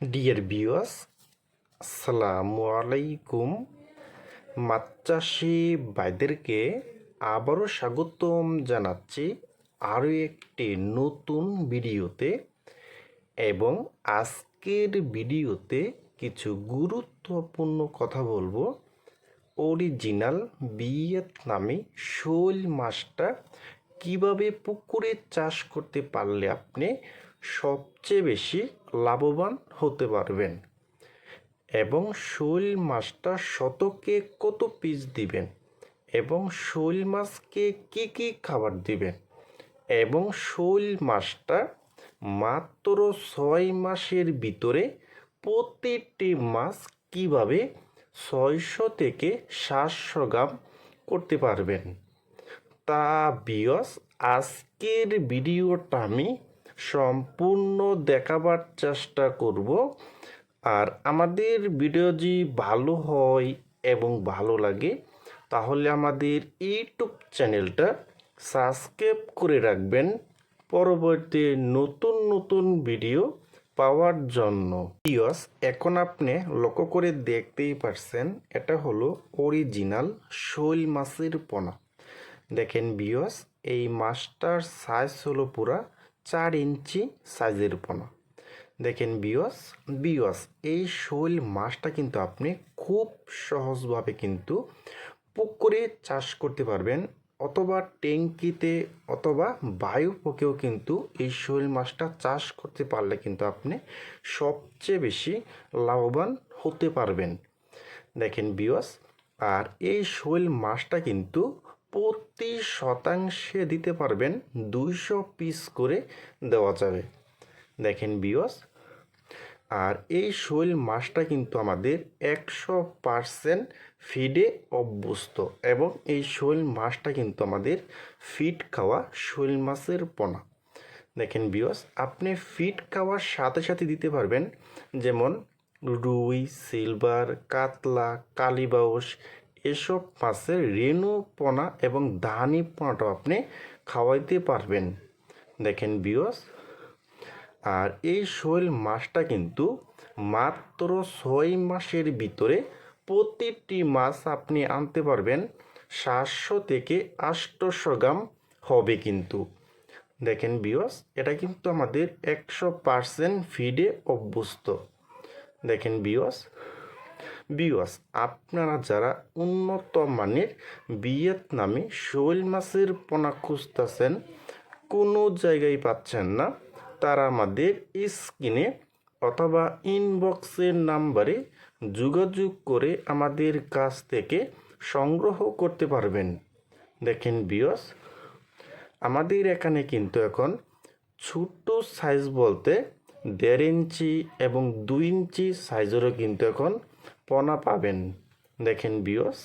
Deer বিওয়াস আসসালামু আলাইকুম। মাছ চাষি ভাইদেরকে আবারও স্বাগতম জানাচ্ছি আরও একটি নতুন ভিডিওতে এবং আজকের ভিডিওতে কিছু গুরুত্বপূর্ণ কথা বলব। অরিজিনাল ভিয়েতনামি শোল মাছটা কীভাবে পুকুরে চাষ করতে পারলে আপনি সবচেয়ে বেশি লাভবান হতে পারবেন। এবং শোল মাছটা শতকে কত পিস দিবেন? এবং শোল মাছকে কি কি খাবার দিবেন? এবং শোল মাছটা মাত্র ছয় মাসের ভিতরে প্রতিটি মাছ কীভাবে ছয়শো থেকে সাতশো গ্রাম করতে পারবেন? তা বিয়স আজকের ভিডিওটা আমি সম্পূর্ণ দেখাবার চেষ্টা করব। আর আমাদের ভিডিও যদি ভালো হয় এবং ভালো লাগে, তাহলে আমাদের ইউটিউব চ্যানেলটা সাবস্ক্রাইব করে রাখবেন। পরবর্তী নতুন নতুন ভিডিও পাওয়ার জন্য। ইয়স এখন আপনি লক্ষ্য করে দেখতেই পারছেন, এটা হলো অরিজিনাল শৈল মাছের পোনা। দেখেন বিয়স এই মাছটার সাইজ হলো পুরা চার ইঞ্চি সাইজের পোনা দেখেন বিয়স বিয়স এই শৈল মাছটা কিন্তু আপনি খুব সহজভাবে কিন্তু পুকুরে চাষ করতে পারবেন অথবা ট্যাঙ্কিতে অথবা বায়ু পকেও কিন্তু এই শৈল মাছটা চাষ করতে পারলে কিন্তু আপনি সবচেয়ে বেশি লাভবান হতে পারবেন। দেখেন বিয়স আর এই শৈল মাছটা কিন্তু প্রতি শতাংশে দিতে পারবেন দুইশো পিস করে দেওয়া যাবে। দেখেন বিয়স আর এই শৈল মাছটা কিন্তু আমাদের একশো পারসেন্ট ফিডে অভ্যস্ত এবং এই শৈল মাছটা কিন্তু আমাদের ফিড খাওয়া শৈল মাছের পোনা। দেখেন বিয়স আপনি ফিড খাওয়ার সাথে সাথে দিতে পারবেন যেমন রুই সিলভার কাতলা কালিবাউস এসব মাছের রেণু পোনা এবং দানি পোনাটাও আপনি খাওয়াইতে পারবেন। দেখেন বিয়স আর এই শৈল মাছটা কিন্তু মাত্র ছয় মাসের ভিতরে প্রতিটি মাছ আপনি আনতে পারবেন। সাতশো থেকে আটশোশো গ্রাম হবে কিন্তু। দেখেন বিয়স এটা কিন্তু আমাদের একশো পারসেন্ট ফিডে অভ্যস্ত। দেখেন বিয়স বিওয়াস আপনারা যারা উন্নত মানের ভিয়েতনামি শৈল মাছের পোনা খুঁজতেছেন, কোনো জায়গায় পাচ্ছেন না, তারা আমাদের স্ক্রিনে অথবা ইনবক্সের নাম্বারে যোগাযোগ করে আমাদের কাছ থেকে সংগ্রহ করতে পারবেন। দেখেন বিয়স আমাদের এখানে কিন্তু এখন ছোট সাইজ বলতে দেড় ইঞ্চি এবং দুই ইঞ্চি সাইজেরও কিন্তু এখন পোনা পাবেন। দেখেন বিয়স